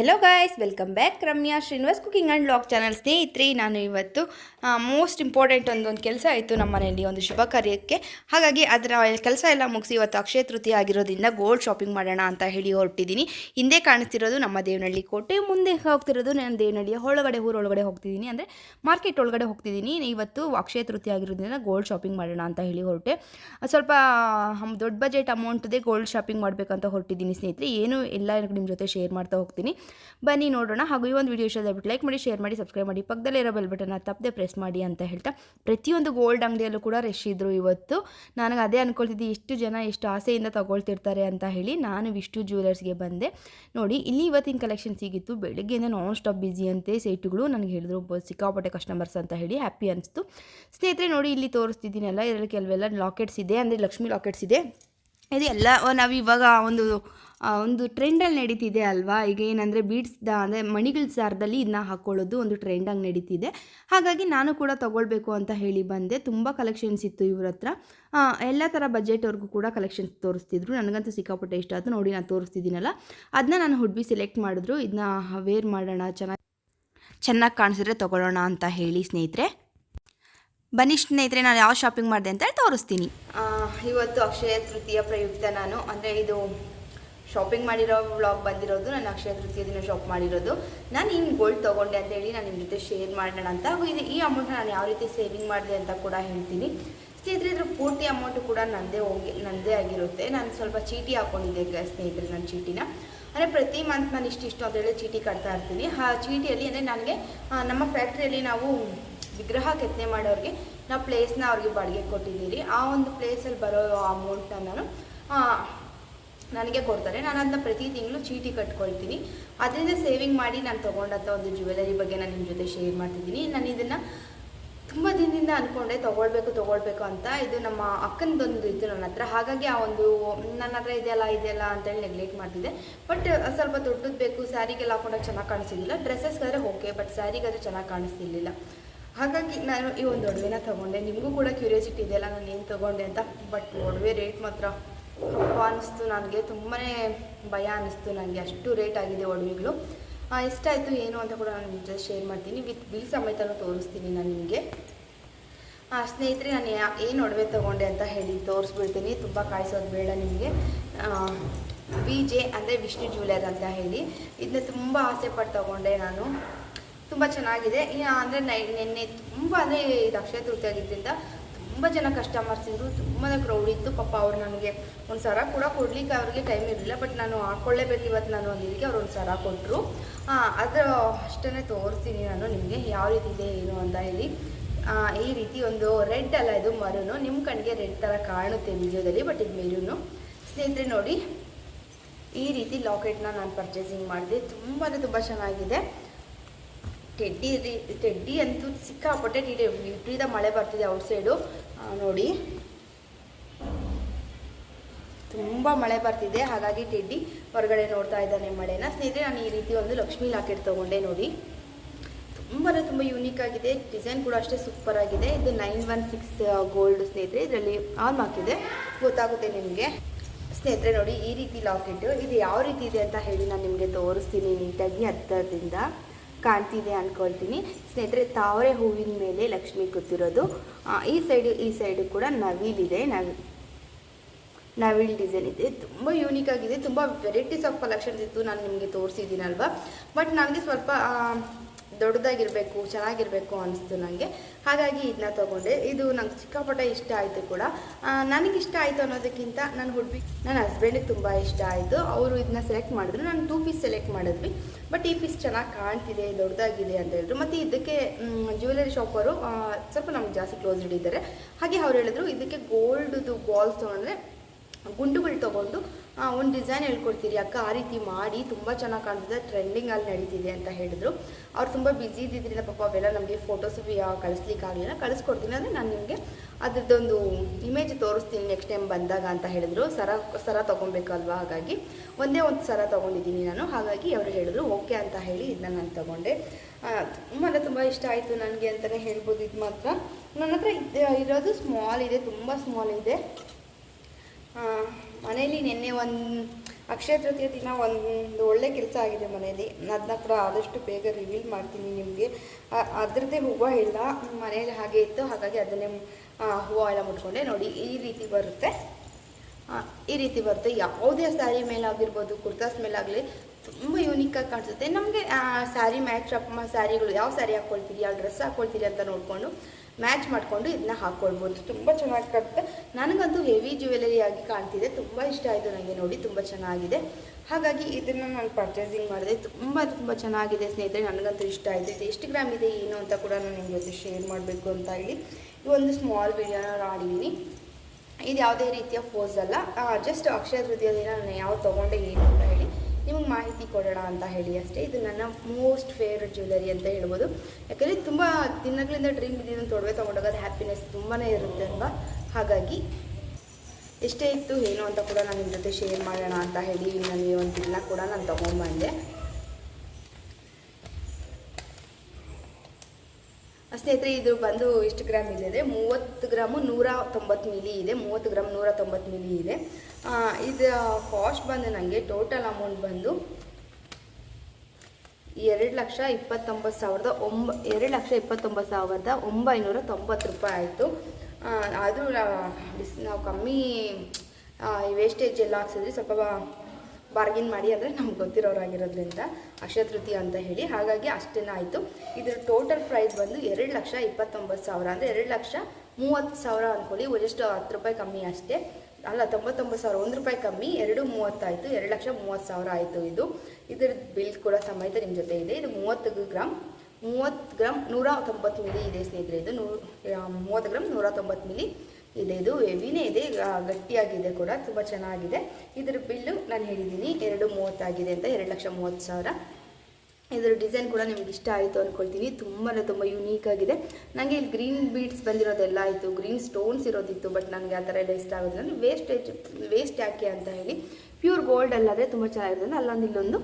Hello guys welcome back Ramya Srinivas cooking and blog channel ಸ್ನೇಹಿತರೆ, ನಾನು ಇವತ್ತು most important ಒಂದೊಂದು ಕೆಲಸ ಆಯಿತು ನಮ್ಮ ಮನೆಯಲ್ಲಿ, ಒಂದು ಶುಭ ಕಾರ್ಯಕ್ಕೆ. ಹಾಗಾಗಿ ಅದರ ಕೆಲಸ ಎಲ್ಲ ಮುಗಿಸಿ ಇವತ್ತು ಅಕ್ಷಯ ತೃತೀಯ ಆಗಿರೋದ್ರಿಂದ ಗೋಲ್ಡ್ ಶಾಪಿಂಗ್ ಮಾಡೋಣ ಅಂತ ಹೇಳಿ ಹೊರಟಿದ್ದೀನಿ. ಹಿಂದೆ ಕಾಣಿಸ್ತಿರೋದು ನಮ್ಮ ದೇವನಹಳ್ಳಿ ಕೋಟೆ, ಮುಂದೆ ಹೋಗ್ತಿರೋದು ನಾನು ದೇವನಹಳ್ಳಿಯ ಒಳಗಡೆ ಊರೊಳಗಡೆ ಹೋಗ್ತಿದ್ದೀನಿ. ಅಂದರೆ ಮಾರ್ಕೆಟ್ ಒಳಗಡೆ ಹೋಗ್ತಿದ್ದೀನಿ. ಇವತ್ತು ಅಕ್ಷಯ ತೃತೀಯ ಆಗಿರೋದ್ರಿಂದ ಗೋಲ್ಡ್ ಶಾಪಿಂಗ್ ಮಾಡೋಣ ಅಂತ ಹೇಳಿ ಹೊರಟೆ. ಸ್ವಲ್ಪ ದೊಡ್ಡ ಬಜೆಟ್ ಅಮೌಂಟ್ದೇ ಗೋಲ್ಡ್ ಶಾಪಿಂಗ್ ಮಾಡಬೇಕಂತ ಹೊರಟಿದ್ದೀನಿ ಸ್ನೇಹಿತರೆ. ಏನು ಎಲ್ಲ ನಿಮ್ಮ ಜೊತೆ ಶೇರ್ ಮಾಡ್ತಾ ಹೋಗ್ತೀನಿ. ಬನ್ನಿ ನೋಡೋಣ. ಹಾಗೂ ಈ ಒಂದು ವಿಡಿಯೋ ಇಷ್ಟ ದಯವಿಟ್ಟು ಲೈಕ್ ಮಾಡಿ ಶೇರ್ ಮಾಡಿ ಸಬ್ಸ್ಕ್ರೈಬ್ ಮಾಡಿ, ಪಕ್ಕದಲ್ಲೇ ಇರೋ ಬೆಲ್ ಬಟನ್ನ ತಪ್ಪದೆ ಪ್ರೆಸ್ ಮಾಡಿ ಅಂತ ಹೇಳ್ತಾ ಪ್ರತಿಯೊಂದು ಗೋಲ್ಡ್ ಅಂಗಡಿಯಲ್ಲೂ ಕೂಡ ರಶ್ ಇದ್ದರು ಇವತ್ತು. ನನಗೆ ಅದೇ ಅನ್ಕೊಳ್ತಿದ್ದೆ ಎಷ್ಟು ಜನ ಎಷ್ಟು ಆಸೆಯಿಂದ ತಗೊಳ್ತಿರ್ತಾರೆ ಅಂತ ಹೇಳಿ ನಾನು ವಿಷ್ಣು ಜ್ಯುವೆಲರ್ಸ್ಗೆ ಬಂದೆ. ನೋಡಿ, ಇಲ್ಲಿ ಇವತ್ತಿನ ಕಲೆಕ್ಷನ್ ಸಿಗಿತ್ತು ಬೆಳಗ್ಗೆಯಿಂದ ನಾನ್ ಸ್ಟಾಪ್ ಬ್ಯುಸಿ ಅಂತೆ ಸೇಟುಗಳು. ನನಗೆ ಹೇಳಿದ್ರು ಸಿಕ್ಕಾಪಟ್ಟೆ ಕಸ್ಟಮರ್ಸ್ ಅಂತ ಹೇಳಿ ಹ್ಯಾಪಿ ಅನಿಸ್ತು. ಸ್ನೇಹಿತರೆ, ನೋಡಿ ಇಲ್ಲಿ ತೋರಿಸ್ತಿದ್ದೀನಲ್ಲ, ಇದರಲ್ಲಿ ಕೆಲವೆಲ್ಲ ಲಾಕೆಟ್ಸ್ ಇದೆ. ಅಂದರೆ ಲಕ್ಷ್ಮಿ ಲಾಕೆಟ್ಸ್ ಇದೆ. ಇದು ಎಲ್ಲ, ನಾವು ಇವಾಗ ಒಂದು ಒಂದು ಟ್ರೆಂಡಲ್ಲಿ ನಡೀತಿದೆ ಅಲ್ವಾ? ಈಗ ಏನಂದರೆ ಬೀಡ್ಸ್ ದ, ಅಂದರೆ ಮಣಿಗಳ ಸಾರದಲ್ಲಿ ಇದನ್ನ ಹಾಕ್ಕೊಳ್ಳೋದು ಒಂದು ಟ್ರೆಂಡಾಗಿ ನಡೀತಿದೆ. ಹಾಗಾಗಿ ನಾನು ಕೂಡ ತೊಗೊಳ್ಬೇಕು ಅಂತ ಹೇಳಿ ಬಂದೆ. ತುಂಬ ಕಲೆಕ್ಷನ್ಸ್ ಇತ್ತು ಇವ್ರ ಹತ್ರ. ಎಲ್ಲ ಥರ ಬಜೆಟ್ವರೆಗೂ ಕೂಡ ಕಲೆಕ್ಷನ್ಸ್ ತೋರಿಸ್ತಿದ್ರು. ನನಗಂತೂ ಸಿಕ್ಕಾಪಟ್ಟೆ ಇಷ್ಟ ಆಯಿತು. ನೋಡಿ, ನಾನು ತೋರಿಸ್ತಿದ್ದೀನಲ್ಲ. ಅದನ್ನ ನಾನು ಹುಡ್ಬಿ ಸೆಲೆಕ್ಟ್ ಮಾಡಿದ್ರು. ಇದನ್ನ ವೇರ್ ಮಾಡೋಣ, ಚೆನ್ನಾಗಿ ಚೆನ್ನಾಗಿ ಕಾಣಿಸಿದ್ರೆ ತೊಗೊಳ್ಳೋಣ ಅಂತ ಹೇಳಿ ಸ್ನೇಹಿತರೆ. ಬನ್ನಿ ಸ್ನೇಹಿತರೆ, ನಾನು ಯಾವ ಶಾಪಿಂಗ್ ಮಾಡಿದೆ ಅಂತ ಹೇಳಿ ತೋರಿಸ್ತೀನಿ. ಇವತ್ತು ಅಕ್ಷಯ ತೃತೀಯ ಪ್ರಯುಕ್ತ ನಾನು. ಅಂದರೆ ಇದು ಶಾಪಿಂಗ್ ಮಾಡಿರೋ ವ್ಲಾಗ್ ಬಂದಿರೋದು ನಾನು ಅಕ್ಷಯ ತೃತೀಯ ದಿನ ಶಾಪ್ ಮಾಡಿರೋದು. ನಾನು ಹಿಂಗೆ ಗೋಲ್ಡ್ ತೊಗೊಂಡೆ ಅಂತ ಹೇಳಿ ನಾನು ನಿಮ್ಮ ಜೊತೆ ಶೇರ್ ಮಾಡೋಣ ಅಂತ. ಹಾಗೂ ಇದು ಈ ಅಮೌಂಟ್ನ ನಾನು ಯಾವ ರೀತಿ ಸೇವಿಂಗ್ ಮಾಡಿದೆ ಅಂತ ಕೂಡ ಹೇಳ್ತೀನಿ. ಸ್ನೇಹಿತರೆ ಇದ್ರ ಪೂರ್ತಿ ಅಮೌಂಟು ಕೂಡ ನನ್ನದೇ ಹೋಗಿ ನನ್ನದೇ ಆಗಿರುತ್ತೆ. ನಾನು ಸ್ವಲ್ಪ ಚೀಟಿ ಹಾಕ್ಕೊಂಡಿದ್ದೆ ಸ್ನೇಹಿತರೆ ನನ್ನ ಚೀಟಿನ. ಅಂದರೆ ಪ್ರತಿ ಮಂತ್ ನಾನು ಇಷ್ಟಿಷ್ಟು ಅಂತ ಚೀಟಿ ಕಟ್ತಾ ಇರ್ತೀನಿ. ಆ ಚೀಟಿಯಲ್ಲಿ ಅಂದರೆ ನನಗೆ ನಮ್ಮ ಫ್ಯಾಕ್ಟ್ರಿಯಲ್ಲಿ ನಾವು ವಿಗ್ರಹ ಕೆತ್ತನೆ ಮಾಡೋರಿಗೆ ನಾವು ಪ್ಲೇಸ್ನ ಅವ್ರಿಗೆ ಬಾಡಿಗೆ ಕೊಟ್ಟಿದ್ದೀರಿ. ಆ ಒಂದು ಪ್ಲೇಸಲ್ಲಿ ಬರೋ ಅಮೌಂಟ್ನ ನಾನು ನನಗೆ ಕೊಡ್ತಾರೆ. ನಾನು ಅದನ್ನ ಪ್ರತಿ ತಿಂಗಳು ಚೀಟಿ ಕಟ್ಕೊಳ್ತೀನಿ. ಅದರಿಂದ ಸೇವಿಂಗ್ ಮಾಡಿ ನಾನು ತೊಗೊಂಡಂಥ ಒಂದು ಜ್ಯುವೆಲರಿ ಬಗ್ಗೆ ನಾನು ನಿಮ್ಮ ಜೊತೆ ಶೇರ್ ಮಾಡ್ತಿದ್ದೀನಿ. ನಾನು ಇದನ್ನು ತುಂಬ ದಿನದಿಂದ ಅಂದ್ಕೊಂಡೆ ತೊಗೊಳ್ಬೇಕು ತೊಗೊಳ್ಬೇಕು ಅಂತ. ಇದು ನಮ್ಮ ಅಕ್ಕನದೊಂದು ಇತ್ತು ನನ್ನ ಹತ್ರ. ಹಾಗಾಗಿ ಆ ಒಂದು, ನನ್ನ ಹತ್ರ ಇದೆಯಲ್ಲ ಇದೆಯಲ್ಲ ಅಂತೇಳಿ ನೆಗ್ಲೆಕ್ಟ್ ಮಾಡ್ತಿದ್ದೆ. ಬಟ್ ಸ್ವಲ್ಪ ದೊಡ್ಡದು ಬೇಕು, ಸ್ಯಾರಿಗೆಲ್ಲ ಹಾಕೊಂಡಾಗ ಚೆನ್ನಾಗಿ ಕಾಣಿಸ್ತಿದ್ದಿಲ್ಲ. ಡ್ರೆಸ್ಸಸ್ಗಾದ್ರೆ ಓಕೆ ಬಟ್ ಸ್ಯಾರಿಗಾದ್ರೆ ಚೆನ್ನಾಗಿ ಕಾಣಿಸ್ತಿರ್ಲಿಲ್ಲ. ಹಾಗಾಗಿ ನಾನು ಈ ಒಂದು ಒಡವೆನ ತೊಗೊಂಡೆ. ನಿಮಗೂ ಕೂಡ ಕ್ಯೂರಿಯಾಸಿಟಿ ಇದೆಯಲ್ಲ, ನಾನು ಏನು ತೊಗೊಂಡೆ ಅಂತ? ಬಟ್ ಒಡವೆ ರೇಟ್ ಮಾತ್ರ ಅಪ್ಪ ಅನ್ನಿಸ್ತು ನನಗೆ. ತುಂಬಾ ಭಯ ಅನ್ನಿಸ್ತು ನನಗೆ. ಅಷ್ಟು ರೇಟ್ ಆಗಿದೆ ಒಡವೆಗಳು. ಇಷ್ಟ ಎಷ್ಟಾಯಿತು ಏನು ಅಂತ ಕೂಡ ನಾನು ಜೊತೆ ಶೇರ್ ಮಾಡ್ತೀನಿ. ವಿತ್ ಬಿಲ್ ಸಮೇತನೂ ತೋರಿಸ್ತೀನಿ ನಾನು ನಿಮಗೆ. ಸ್ನೇಹಿತರೆ, ನಾನು ಏನು ಒಡವೆ ತೊಗೊಂಡೆ ಅಂತ ಹೇಳಿ ತೋರಿಸ್ಬಿಡ್ತೀನಿ. ತುಂಬ ಕಾಯಿಸೋದು ಬೇಡ ನಿಮಗೆ. ಬಿ ಜೆ ಅಂದರೆ ವಿಷ್ಣು ಜ್ಯುವೆಲರ್ ಅಂತ ಹೇಳಿ. ಇದನ್ನ ತುಂಬ ಆಸೆಪಟ್ಟು ತೊಗೊಂಡೆ ನಾನು. ತುಂಬ ಚೆನ್ನಾಗಿದೆ. ಅಂದರೆ ನೈ, ನಿನ್ನೆ ತುಂಬ ಅಂದರೆ ಇದು ಅಕ್ಷಯ ತುಂಬ ಜನ ಕಸ್ಟಮರ್ಸ್ ಇದ್ದರು ತುಂಬಾ ಕ್ರೌಡ್ ಇತ್ತು. ಪಾಪ ಅವ್ರು ನನಗೆ ಒಂದು ಸರ ಕೂಡ ಕೊಡ್ಲಿಕ್ಕೆ ಅವ್ರಿಗೆ ಟೈಮ್ ಇರಲಿಲ್ಲ. ಬಟ್ ನಾನು ಹಾಕ್ಕೊಳ್ಳೇಬೇಕು ಇವತ್ತು ನಾನು ಒಂದು ಇದಕ್ಕೆ ಅವ್ರು ಒಂದು ಸರ ಕೊಟ್ಟರು ಅದರ ಅಷ್ಟೇ ತೋರಿಸ್ತೀನಿ ನಾನು ನಿಮಗೆ. ಯಾವ ರೀತಿ ಇದೆ, ಏನು ಅಂತ ಹೇಳಿ. ಈ ರೀತಿ ಒಂದು ರೆಡ್ ಅಲ್ಲ, ಇದು ಮರೂನು. ನಿಮ್ಮ ಕಣ್ಣಿಗೆ ರೆಡ್ ಥರ ಕಾಣುತ್ತೆ ವಿಡಿಯೋದಲ್ಲಿ ಬಟ್ ಇದು ಮೆರೂನು. ಸ್ನೇಹಿತರೆ ನೋಡಿ, ಈ ರೀತಿ ಲಾಕೆಟ್ನ ನಾನು ಪರ್ಚೇಸಿಂಗ್ ಮಾಡಿದೆ. ತುಂಬಾ ತುಂಬ ಚೆನ್ನಾಗಿದೆ. ಟೆಡ್ಡಿ ರೀ ಟೆಡ್ಡಿ ಅಂತೂ ಸಿಕ್ಕಾಪಟ್ಟೆ ಟಿಡಿ ವಿಪರೀತ ಮಳೆ ಬರ್ತಿದೆ ಔಟ್ ಸೈಡು ನೋಡಿ. ತುಂಬ ಮಳೆ ಬರ್ತಿದೆ, ಹಾಗಾಗಿ ಟೆಡ್ಡಿ ಹೊರಗಡೆ ನೋಡ್ತಾ ಇದ್ದಾನೆ ಮಳೆನ. ಸ್ನೇಹಿತರೆ, ನಾನು ಈ ರೀತಿ ಒಂದು ಲಕ್ಷ್ಮಿ ಲಾಕೆಟ್ ತೊಗೊಂಡೆ, ನೋಡಿ. ತುಂಬ ತುಂಬ ಯೂನಿಕ್ ಆಗಿದೆ ಡಿಸೈನ್ ಕೂಡ ಅಷ್ಟೇ ಸೂಪರ್ ಆಗಿದೆ. ಇದು ನೈನ್ ಒನ್ ಸಿಕ್ಸ್ ಗೋಲ್ಡ್ ಸ್ನೇಹಿತರೆ, ಇದರಲ್ಲಿ ಆನ್ ಹಾಕಿದೆ. ಗೊತ್ತಾಗುತ್ತೆ ನಿಮಗೆ. ಸ್ನೇಹಿತರೆ, ನೋಡಿ, ಈ ರೀತಿ ಲಾಕೆಟ್ ಇದು ಯಾವ ರೀತಿ ಇದೆ ಅಂತ ಹೇಳಿ ನಾನು ನಿಮಗೆ ತೋರಿಸ್ತೀನಿ ನೀಟಾಗಿ ಹತ್ತದಿಂದ ಕಾಣ್ತಿದೆ ಅಂದ್ಕೊಳ್ತೀನಿ ಸ್ನೇಹಿತರೆ, ತಾವರೆ ಹೂವಿನ ಮೇಲೆ ಲಕ್ಷ್ಮಿ ಕೂತಿರೋದು. ಈ ಸೈಡು ಈ ಸೈಡು ಕೂಡ ನವಿಲಿದೆ. ನವಿ, ನವಿಲ್ ಡಿಸೈನ್ ಇದೆ. ತುಂಬ ಯೂನಿಕ್ ಆಗಿದೆ. ತುಂಬ ವೆರೈಟೀಸ್ ಆಫ್ ಕಲೆಕ್ಷನ್ಸ್ ಇತ್ತು. ನಾನು ನಿಮಗೆ ತೋರಿಸಿದ್ದೀನಲ್ವ? ಬಟ್ ನನಗೆ ಸ್ವಲ್ಪ ದೊಡ್ಡದಾಗಿರಬೇಕು, ಚೆನ್ನಾಗಿರಬೇಕು ಅನಿಸ್ತು ನನಗೆ ಹಾಗಾಗಿ ಇದನ್ನ ತೊಗೊಂಡೆ. ಇದು ನಂಗೆ ಸಿಕ್ಕಾಪಟ್ಟೆ ಇಷ್ಟ ಆಯಿತು ಕೂಡ. ನನಗೆ ಇಷ್ಟ ಆಯಿತು ಅನ್ನೋದಕ್ಕಿಂತ ನನ್ನ ಹುಡುಗಿ ನನ್ನ ಹಸ್ಬೆಂಡಿಗೆ ತುಂಬ ಇಷ್ಟ ಆಯಿತು. ಅವರು ಇದನ್ನ ಸೆಲೆಕ್ಟ್ ಮಾಡಿದ್ರು. ನಾನು ಟೂ ಪೀಸ್ ಸೆಲೆಕ್ಟ್ ಮಾಡಿದ್ವಿ. ಬಟ್ ಈ ಪೀಸ್ ಚೆನ್ನಾಗಿ ಕಾಣ್ತಿದೆ, ದೊಡ್ಡದಾಗಿದೆ ಅಂತ ಹೇಳಿದ್ರು. ಮತ್ತು ಇದಕ್ಕೆ ಜ್ಯುವೆಲರಿ ಶಾಪರು ಸ್ವಲ್ಪ ನಮ್ಗೆ ಜಾಸ್ತಿ ಕ್ಲೋಸ್ ಇದ್ದಾರೆ ಹಾಗೆ ಅವ್ರು ಹೇಳಿದ್ರು, ಇದಕ್ಕೆ ಗೋಲ್ಡ್ದು ಬಾಲ್ಸ್ ತೊಗೊಂಡ್ರೆ ಗುಂಡುಗಳು ತೊಗೊಂಡು ಒಂದು ಡಿಸೈನ್ ಹೇಳ್ಕೊಡ್ತೀರಿ ಅಕ್ಕ, ಆ ರೀತಿ ಮಾಡಿ ತುಂಬ ಚೆನ್ನಾಗಿ ಕಾಣ್ತಿದೆ ಟ್ರೆಂಡಿಂಗ್ ಅಲ್ಲಿ ನಡೀತಿದೆ ಅಂತ ಹೇಳಿದ್ರು. ಅವ್ರು ತುಂಬ ಬ್ಯುಸಿ ಇದ್ದಿದ್ದರಿಂದ ಪಾಪ ಅವೆಲ್ಲ ನಮಗೆ ಫೋಟೋಸ್ ಕಳಿಸ್ಲಿಕ್ಕೆ ಆಗಲಿಲ್ಲ. ಕಳಿಸ್ಕೊಡ್ತೀನಿ ಅಂದರೆ ನಾನು ನಿಮಗೆ ಅದರದ್ದೊಂದು ಇಮೇಜ್ ತೋರಿಸ್ತೀನಿ ನೆಕ್ಸ್ಟ್ ಟೈಮ್ ಬಂದಾಗ ಅಂತ ಹೇಳಿದ್ರು. ಸರ ಸರ ತೊಗೊಬೇಕಲ್ವಾ ಹಾಗಾಗಿ ಒಂದೇ ಒಂದು ಸರ ತೊಗೊಂಡಿದ್ದೀನಿ ನಾನು. ಹಾಗಾಗಿ ಅವರು ಹೇಳಿದ್ರು, ಓಕೆ ಅಂತ ಹೇಳಿ ಇದನ್ನ ನಾನು ತೊಗೊಂಡೆ. ತುಂಬ ಅಂದರೆ ತುಂಬ ಇಷ್ಟ ಆಯಿತು ನನಗೆ ಅಂತಲೇ ಹೇಳ್ಬೋದು ಇದು ಮಾತ್ರ ನನ್ನ ಹತ್ರ ಇರೋದು ಸ್ಮಾಲ್ ಇದೆ, ತುಂಬ ಸ್ಮಾಲ್ ಇದೆ. ಮನೇಲಿ ನಿನ್ನೆ ಒಂದು ಅಕ್ಷಯ ತೃತೀಯ ದಿನ ಒಂದು ಒಳ್ಳೆ ಕೆಲಸ ಆಗಿದೆ ಮನೇಲಿ ಅದನ್ನ ಕೂಡ ಆದಷ್ಟು ಬೇಗ ರಿವೀಲ್ ಮಾಡ್ತೀನಿ ನಿಮಗೆ. ಅದರದ್ದೇ ಹೂವು ಇಲ್ಲ ಮನೆಯಲ್ಲಿ ಹಾಗೆ ಇತ್ತು, ಹಾಗಾಗಿ ಅದನ್ನೇ ಹೂವು ಎಲ್ಲ ಮುಟ್ಕೊಂಡೆ. ನೋಡಿ, ಈ ರೀತಿ ಬರುತ್ತೆ. ಈ ರೀತಿ ಬರುತ್ತೆ. ಯಾವುದೇ ಸ್ಯಾರಿ ಮೇಲಾಗಿರ್ಬೋದು, ಕುರ್ತಾಸ್ ಮೇಲಾಗಲಿ ತುಂಬ ಯೂನಿಕ್ಕಾಗಿ ಕಾಣಿಸುತ್ತೆ. ನಮಗೆ ಸ್ಯಾರಿ ಮ್ಯಾಚ್ ಅಪ್ ಸ್ಯಾರಿಗಳು ಯಾವ ಸ್ಯಾರಿ ಹಾಕ್ಕೊಳ್ತೀರಿ ಯಾವ ಡ್ರೆಸ್ ಹಾಕ್ಕೊಳ್ತೀರಿ ಅಂತ ನೋಡಿಕೊಂಡು ಮ್ಯಾಚ್ ಮಾಡಿಕೊಂಡು ಇದನ್ನ ಹಾಕ್ಕೊಳ್ಬೋದು ತುಂಬ ಚೆನ್ನಾಗಿ ಕಾಣುತ್ತೆ ನನಗಂತೂ ಹೆವಿ ಜ್ಯುವೆಲರಿ ಆಗಿ ಕಾಣ್ತಿದೆ. ತುಂಬ ಇಷ್ಟ ಆಯಿತು ನನಗೆ ನೋಡಿ, ತುಂಬ ಚೆನ್ನಾಗಿದೆ. ಹಾಗಾಗಿ ಇದನ್ನು ನಾನು ಪರ್ಚೇಸಿಂಗ್ ಮಾಡಿದೆ. ತುಂಬ ತುಂಬ ಚೆನ್ನಾಗಿದೆ ಸ್ನೇಹಿತರೆ. ನನಗಂತೂ ಇಷ್ಟ ಆಯಿತು. ಇದು ಎಷ್ಟು ಗ್ರಾಮ್ ಇದೆ, ಏನು ಅಂತ ಕೂಡ ನಾನು ನಿಮ್ಮ ಜೊತೆ ಶೇರ್ ಮಾಡಬೇಕು ಅಂತ ಹೇಳಿ. ಒಂದು ಸ್ಮಾಲ್ ವಿಡಿಯೋನ ಮಾಡಿದ್ದೀನಿ ಇದು ಯಾವುದೇ ರೀತಿಯ ಫೋಸ್ ಅಲ್ಲ. ಜಸ್ಟ್ ಅಕ್ಷಯ ತೃತೀಯ ದಿನ ನಾನು ಯಾವ ತೊಗೊಂಡೆ, ಏನು ಅಂತ ನಿಮಗೆ ಮಾಹಿತಿ ಕೊಡೋಣ ಅಂತ ಹೇಳಿ ಅಷ್ಟೇ. ಇದು ನನ್ನ ಮೋಸ್ಟ್ ಫೇವ್ರೆಟ್ ಜ್ಯುವೆಲರಿ ಅಂತ ಹೇಳ್ಬೋದು. ಯಾಕಂದರೆ ತುಂಬ ದಿನಗಳಿಂದ ಡ್ರೀಮ್ ಇದ್ದಿದ್ದು ತೊಡವೆ ತೊಗೊಂಡೋಗೋದು ಹ್ಯಾಪಿನೆಸ್ ತುಂಬಾ ಇರುತ್ತೆ ಅಲ್ವಾ? ಹಾಗಾಗಿ ಎಷ್ಟೇ ಇತ್ತು ಏನು ಅಂತ ಕೂಡ ನಾನು ನಿಮ್ಮ ಜೊತೆ ಶೇರ್ ಮಾಡೋಣ ಅಂತ ಹೇಳಿ. ನನಗೆ ಒಂದು ದಿನ ಕೂಡ ನಾನು ತೊಗೊಂಬಂದೆ ಸ್ನೇಹಿತರೆ, ಇದು ಬಂದು ಎಷ್ಟು ಗ್ರಾಮ್ ಇದೆ ಮೂವತ್ತು ಗ್ರಾಮು ನೂರ ತೊಂಬತ್ತು ಮಿಲಿ ಇದೆ. ಮೂವತ್ತು ಗ್ರಾಮ್ ನೂರ ತೊಂಬತ್ತು ಮಿಲಿ ಇದೆ. ಇದು ಕಾಸ್ಟ್ ಬಂದು ನನಗೆ ಟೋಟಲ್ ಅಮೌಂಟ್ ಬಂದು ಎರಡು ಲಕ್ಷ ಇಪ್ಪತ್ತೊಂಬತ್ತು ಸಾವಿರದ ಒಂಬ, ಎರಡು ಲಕ್ಷ ಇಪ್ಪತ್ತೊಂಬತ್ತು ಸಾವಿರದ ಒಂಬೈನೂರ ತೊಂಬತ್ತು ರೂಪಾಯಿ ಆಯಿತು. ಆದರೂ ನಾವು ಕಮ್ಮಿ ವೇಸ್ಟೇಜ್ ಎಲ್ಲ ಹಾಕ್ಸಿದ್ರಿ ಸ್ವಲ್ಪ ಬಾರ್ಗಿನ್ ಮಾಡಿ ಅಂದರೆ ನಮ್ಗೆ ಗೊತ್ತಿರೋರಾಗಿರೋದ್ರಿಂದ ಅಕ್ಷಯ ತೃತೀಯ ಅಂತ ಹೇಳಿ. ಹಾಗಾಗಿ ಅಷ್ಟೇ ಆಯಿತು. ಇದರ ಟೋಟಲ್ ಪ್ರೈಸ್ ಬಂದು ಎರಡು ಲಕ್ಷ ಇಪ್ಪತ್ತೊಂಬತ್ತು ಸಾವಿರ. ಅಂದರೆ ಎರಡು ಲಕ್ಷ ಮೂವತ್ತು ಸಾವಿರ ಅಂದ್ಕೊಳ್ಳಿ ಜಸ್ಟ್ ಹತ್ತು ರೂಪಾಯಿ ಕಮ್ಮಿ ಅಷ್ಟೇ. ಅಲ್ಲ, ತೊಂಬತ್ತೊಂಬತ್ತು ಸಾವಿರ, ಒಂದು ರೂಪಾಯಿ ಕಮ್ಮಿ, ಎರಡು ಮೂವತ್ತಾಯಿತು ಎರಡು ಲಕ್ಷ ಮೂವತ್ತು ಸಾವಿರ ಆಯಿತು ಇದು. ಇದ್ರ ಬಿಲ್ ಕೂಡ ಸಮೇತ ನಿಮ್ಮ ಜೊತೆ ಇದೆ. ಇದು ಮೂವತ್ತು ಗ್ರಾಮ್ ಮೂವತ್ತು ಗ್ರಾಮ್ ನೂರ ತೊಂಬತ್ತು ಮಿಲಿ ಇದೆ ಸ್ನೇಹಿತರೆ. ಇದು ನೂರು ಮೂವತ್ತು ಗ್ರಾಮ್ ನೂರ ತೊಂಬತ್ತು ಮಿಲಿ. ಇದೆ ಇದು ಹೆವಿನೇ ಇದೆ ಗಟ್ಟಿಯಾಗಿದೆ ಕೂಡ, ತುಂಬ ಚೆನ್ನಾಗಿದೆ. ಇದ್ರ ಬಿಲ್ಲು ನಾನು ಹೇಳಿದ್ದೀನಿ ಎರಡು ಮೂವತ್ತಾಗಿದೆ ಅಂತ, ಎರಡು ಲಕ್ಷ ಮೂವತ್ತು ಸಾವಿರ. ಇದ್ರ ಡಿಸೈನ್ ಕೂಡ ನಿಮ್ಗೆ ಇಷ್ಟ ಆಯಿತು ಅಂದ್ಕೊಳ್ತೀನಿ ತುಂಬಾ ತುಂಬ ಯುನೀಕ್ ಆಗಿದೆ. ನನಗೆ ಇಲ್ಲಿ ಗ್ರೀನ್ ಬೀಡ್ಸ್ ಬಂದಿರೋದೆಲ್ಲ ಆಯಿತು, ಗ್ರೀನ್ ಸ್ಟೋನ್ಸ್ ಇರೋದಿತ್ತು, ಬಟ್ ನನಗೆ ಆ ಥರ ಎಲ್ಲ ಇಷ್ಟ ಆಗೋದಿಲ್ಲ. ವೇಸ್ಟೇಜ್ ವೇಸ್ಟ್ ಯಾಕೆ ಅಂತ ಹೇಳಿ ಪ್ಯೂರ್ ಗೋಲ್ಡ್ ಅಲ್ಲಾದರೆ ತುಂಬ ಚೆನ್ನಾಗಿರೋದ್ರಿಂದ ಅಲ್ಲೊಂದು ಇಲ್ಲೊಂದು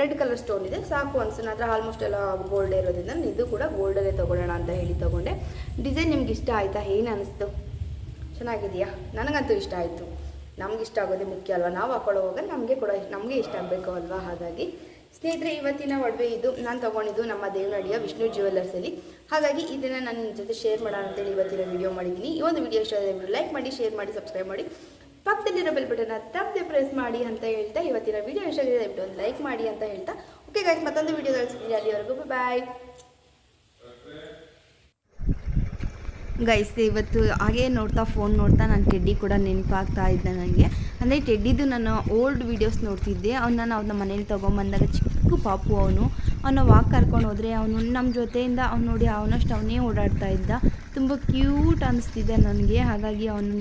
ರೆಡ್ ಕಲರ್ ಸ್ಟೋನ್ ಇದೆ. ಸಾಕು ಅನ್ಸು ನನ್ನ ಆಲ್ಮೋಸ್ಟ್ ಎಲ್ಲ ಗೋಲ್ಡ್ ಇರೋದ್ರಿಂದ, ಇದು ಕೂಡ ಗೋಲ್ಡಲ್ಲೇ ತೊಗೊಳ್ಳೋಣ ಅಂತ ಹೇಳಿ ತೊಗೊಂಡೆ. ಡಿಸೈನ್ ನಿಮ್ಗೆ ಇಷ್ಟ ಆಯಿತಾ, ಏನು ಅನಿಸ್ತು? ಚೆನ್ನಾಗಿದೆಯಾ? ನನಗಂತೂ ಇಷ್ಟ ಆಯಿತು. ನಮ್ಗೆ ಇಷ್ಟ ಆಗೋದೇ ಮುಖ್ಯ ಅಲ್ವಾ? ನಾವು ಹಾಕೊಳ್ಳೋವಾಗ ನಮಗೆ ಕೂಡ ನಮಗೆ ಇಷ್ಟ ಆಗಬೇಕು ಅಲ್ವಾ? ಹಾಗಾಗಿ ಸ್ನೇಹಿತರೆ, ಇವತ್ತಿನ ಒಡವೆ ಇದು. ನಾನು ತೊಗೊಂಡಿದ್ದು ನಮ್ಮ ದೇವನಹಳ್ಳಿಯ ವಿಷ್ಣು ಜ್ಯುವೆಲ್ಲರ್ಸಲ್ಲಿ ಹಾಗಾಗಿ ಇದನ್ನು ನನ್ನ ಜೊತೆ ಶೇರ್ ಮಾಡೋಣ ಅಂತೇಳಿ ಇವತ್ತಿನ ವಿಡಿಯೋ ಮಾಡಿದ್ದೀನಿ. ಈ ಒಂದು ವಿಡಿಯೋ ಇಷ್ಟ ಆದರೆ ಲೈಕ್ ಮಾಡಿ ಶೇರ್ ಮಾಡಿ ಸಬ್ಸ್ಕ್ರೈಬ್ ಮಾಡಿ. ಪಕ್ಕದಲ್ಲಿರೋ ಬೆಲ್ ಬಟನ್ನ ತಪ್ಪದೆ ಪ್ರೆಸ್ ಮಾಡಿ ಅಂತ ಹೇಳ್ತಾ ಇವತ್ತಿನ ವಿಡಿಯೋ ಇಷ್ಟ ಆಗಿದೆ ದಯವಿಟ್ಟು ಲೈಕ್ ಮಾಡಿ ಅಂತ ಹೇಳ್ತಾ. ಓಕೆ ಗಾಯ್ಸ್ ಮತ್ತೊಂದು ವಿಡಿಯೋದಲ್ಲಿ ಸಿಗ್ತೀನಿ. ಅಲ್ಲಿವರೆಗೂ ಬಾಯ್ ಗೈಸ್, ಇವತ್ತು ಹಾಗೆ ನೋಡ್ತಾ ಫೋನ್ ನೋಡ್ತಾ ನಾನು ಟೆಡ್ಡಿ ಕೂಡ ನೆನಪಾಗ್ತಾ ಇದ್ದೆ ನನಗೆ ಅಂದರೆ ಟೆಡ್ಡಿದು ನಾನು ಓಲ್ಡ್ ವೀಡಿಯೋಸ್ ನೋಡ್ತಿದ್ದೆ. ಅವನ್ನ ನಾನು ನಮ್ಮ ಮನೇಲಿ ತೊಗೊಂಬಂದಾಗ ಚಿಕ್ಕ ಪಾಪು ಅವನು. ಅವನ ವಾಕ್ ಕರ್ಕೊಂಡು ಹೋದರೆ ಅವನು ನಮ್ಮ ಜೊತೆಯಿಂದ ಅವ್ನು ನೋಡಿ ಅವನಷ್ಟು ಅವನೇ ಓಡಾಡ್ತಾ ಇದ್ದ. ತುಂಬ ಕ್ಯೂಟ್ ಅನಿಸ್ತಿದೆ ನನಗೆ ಹಾಗಾಗಿ ಅವನು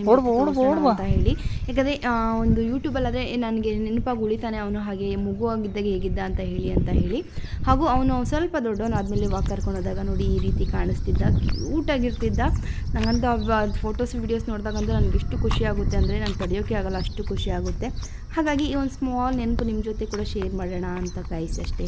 ಅಂತ ಹೇಳಿ. ಯಾಕಂದ್ರೆ ಒಂದು ಯೂಟ್ಯೂಬಲ್ಲಾದರೆ ನನಗೆ ನೆನಪಾಗಿ ಉಳಿತಾನೆ ಅವನು ಹಾಗೆ ಮಗುವಾಗಿದ್ದಾಗ ಹೇಗಿದ್ದ ಅಂತ ಹೇಳಿ ಅಂತ ಹೇಳಿ. ಹಾಗೂ ಅವನು ಸ್ವಲ್ಪ ದೊಡ್ಡವನಾದ್ಮೇಲೆ ವಾಕ್ ಕರ್ಕೊಂಡು ಹೋದಾಗ ನೋಡಿ ಈ ರೀತಿ ಕಾಣಿಸ್ತಿದ್ದ ಕ್ಯೂಟಾಗಿರ್ತಿದ್ದ ನನಗಂತೂ ಫೋಟೋಸ್ ವಿಡಿಯೋಸ್ ನೋಡಿದಾಗಂತೂ ನನಗೆ ಎಷ್ಟು ಖುಷಿ ಆಗುತ್ತೆ ಅಂದರೆ ನಾನು ತಡೆಯೋಕ್ಕೆ ಆಗಲ್ಲ ಅಷ್ಟು ಖುಷಿ ಆಗುತ್ತೆ. ಹಾಗಾಗಿ ಈ ಒಂದು ಸ್ಮಾಲ್ ನೆನಪು ನಿಮ್ಮ ಜೊತೆ ಕೂಡ ಶೇರ್ ಮಾಡೋಣ ಅಂತ ಕಾಯಿಸಿ ಅಷ್ಟೇ.